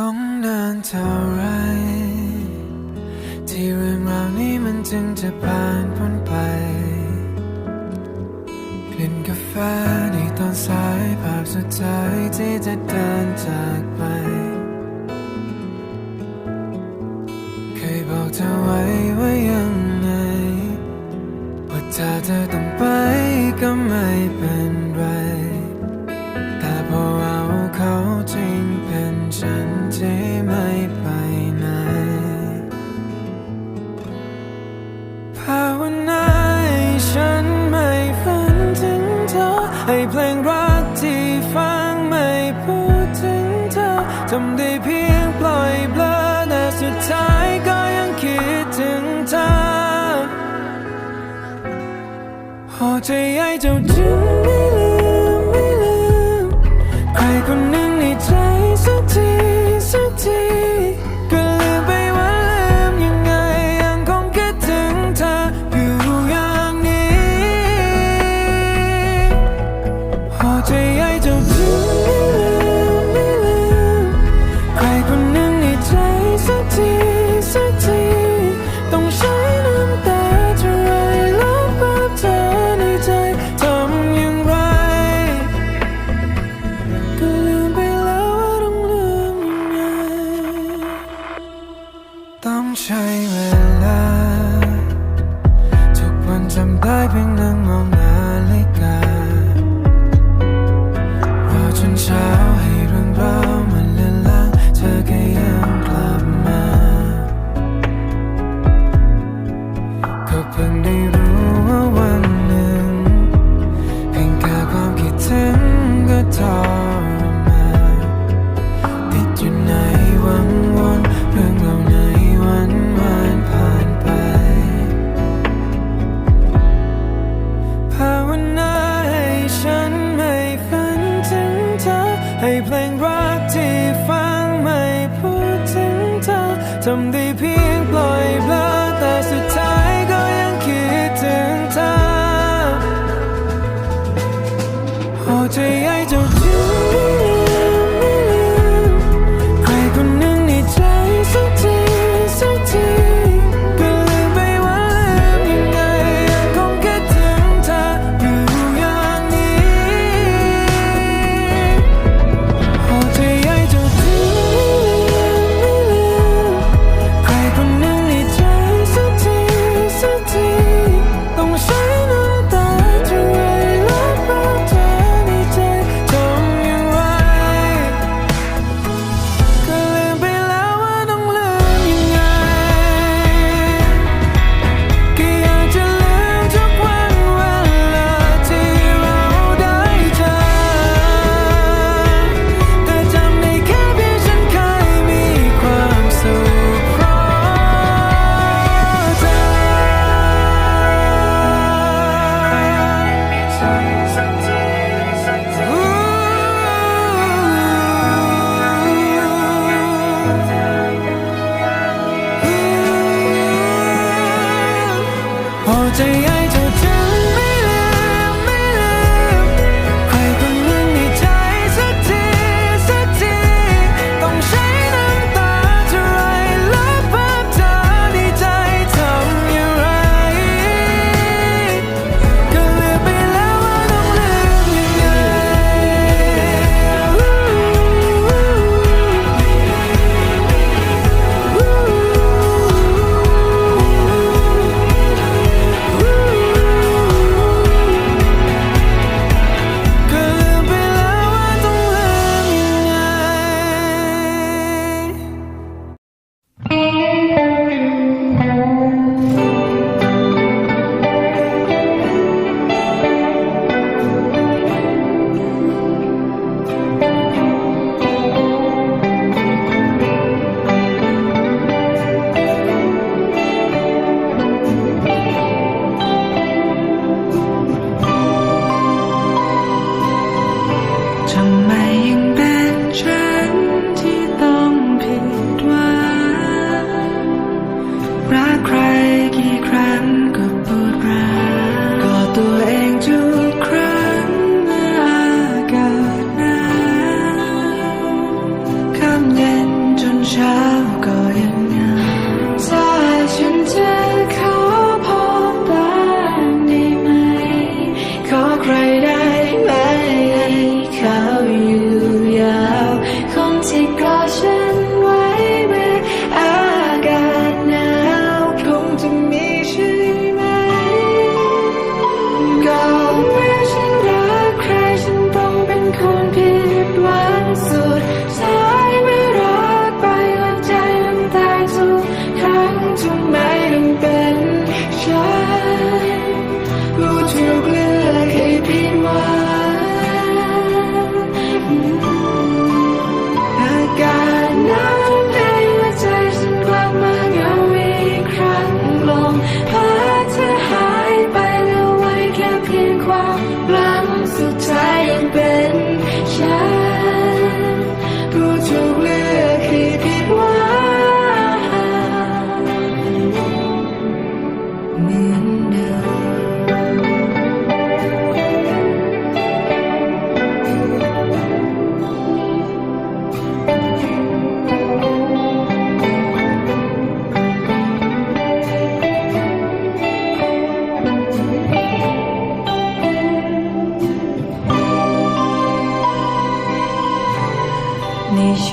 ต้องนานเท่าไร ที่เรื่องราวนี้มันจึงจะผ่านพ้นไป กลิ่นกาแฟในตอนสายภาพสุดท้ายที่จะเดินจากไป เคยบอกเธอไว้ว่ายังไง ว่าถ้าเธอต้องไปก็ไม่ไป ต้องใช้เวลา ทุกวันจำได้เพียงหนึ่งมอง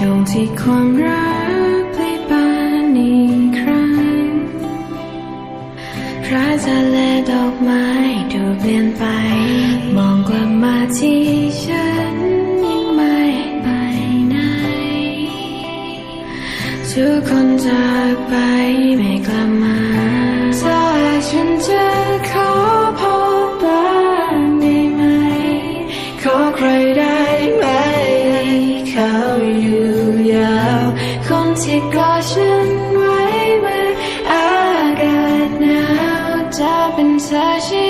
ช่วงที่ความรักพลิบานอีกครั้งพระจันร์และดอกไม้ดูเปลี่ยนไป มองกลับมาที่ฉันยังไม่ไปไหนทุกคนจากไปไม่กลับมาถ้าฉันจะขอพบบ้างได้ไหม ขอใครได้ไหมคะ take caution right where I got now. Top touching.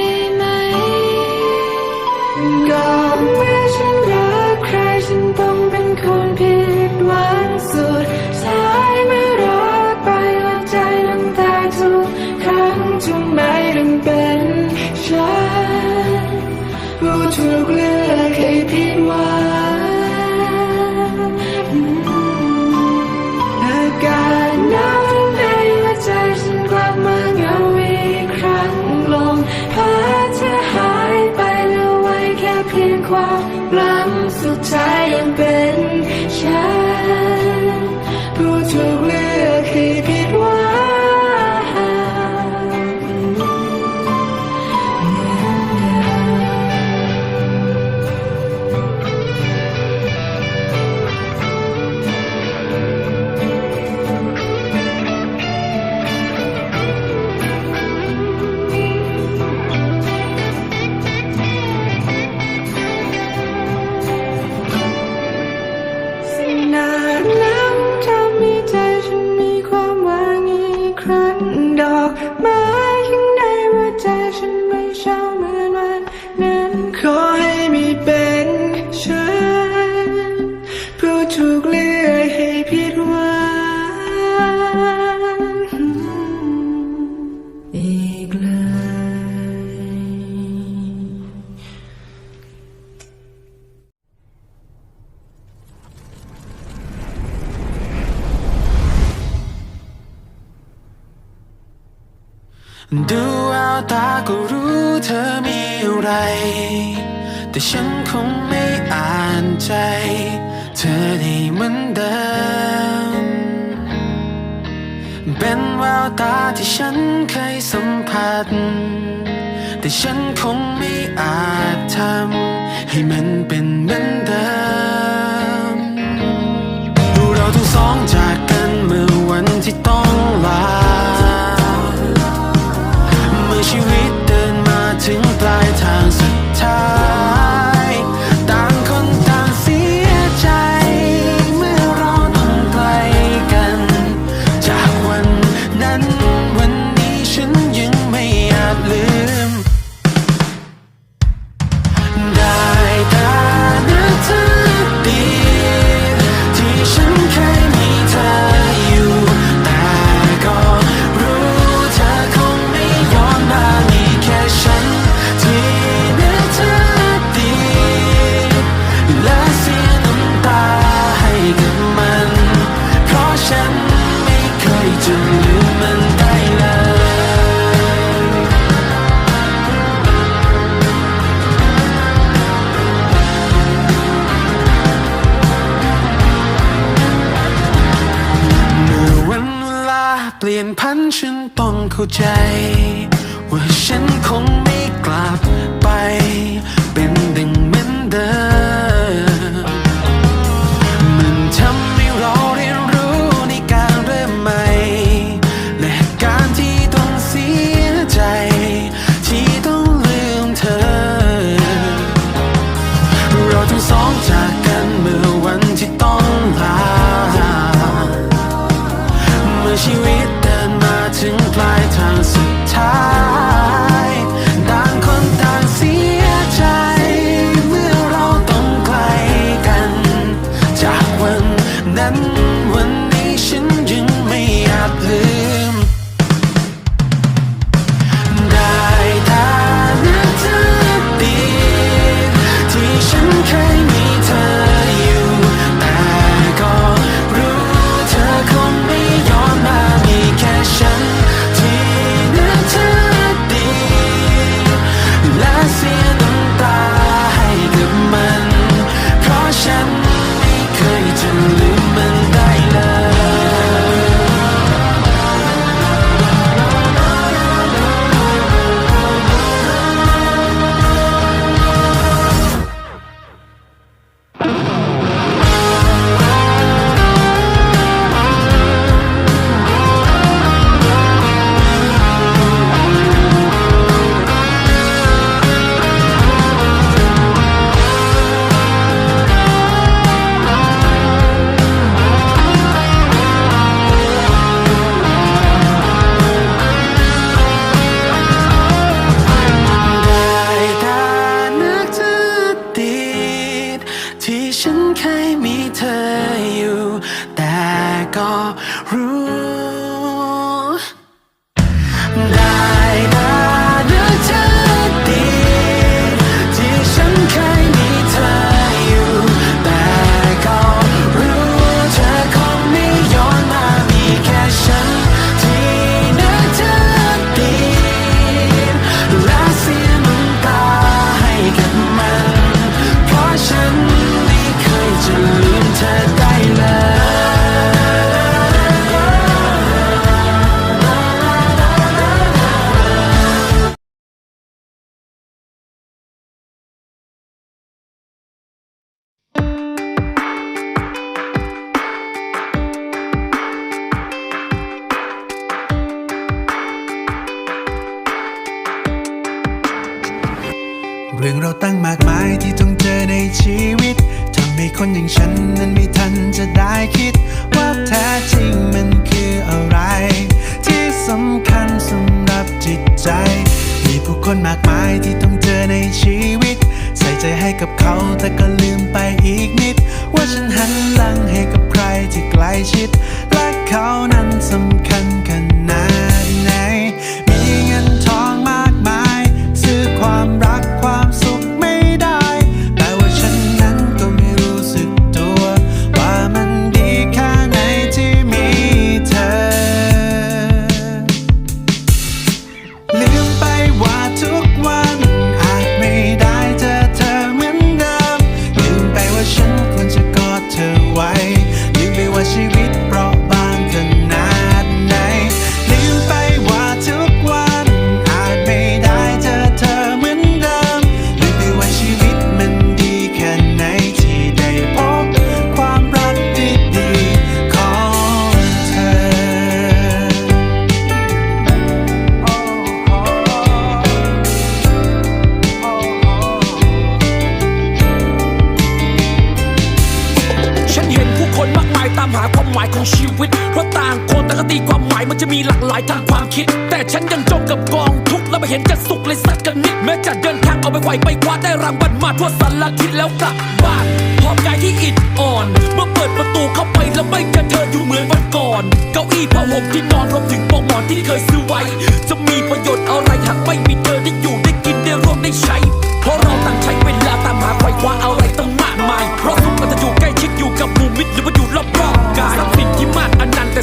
ดูเอาตาก็รู้เธอมีอะไร แต่ฉันคงไม่อ่านใจ เธอได้เหมือนเดิม เป็นแววตาที่ฉันเคยสัมผัส แต่ฉันคงไม่อาจทำให้มันเป็นเหมือนเดิมดูเราทั้งสองจากกันเมื่อวันที่ต้องลา้าใจ ว่าฉันคงไม่ ใจให้กับเขาแต่ก็ลืมไปอีกนิด ว่าฉันหันหลังให้กับใครที่ใกล้ชิดและเขาามหาความหมายของชีวิต เพราะต่างคนต่างก็ตีความหมายมันจะมีหลากหลายทางความคิด แต่ฉันยังจมกับกองทุกข์และไม่เห็นจะสุขเลยสักกันนิดแม้จะเดินทางเอาไปไหวไปคว้าได้รางวัลมาทั่วสารทิศแล้วกลับบ้านหอบกายที่อิดอ่อน เมื่อเปิดประตูเข้าไปแล้วไม่เจอเธออยู่เหมือนวันก่อน เก้าอี้ผ้าห่มที่นอนรวมถึงปลอกหมอนที่เคยซื้อไว้ จะมีประโยชน์อะไรหากไม่มีเธอได้อยู่ได้กินได้ร่วมได้ใช้ เพราะเราต่างใช้เวลาตามหาไขว่คว้าอะไรตั้งมากมายเพราะู่กับมุมมิดหรือว่าอยู่รอบๆกายทรัพย์สินที่มากอันนั้นแต่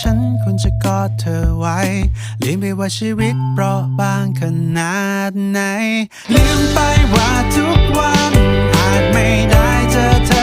ฉันควรจะกอดเธอไว้ ลืมไปว่าชีวิตเปราะบางขนาดไหน ลืมไปว่าทุกวันอาจไม่ได้เจอเธอ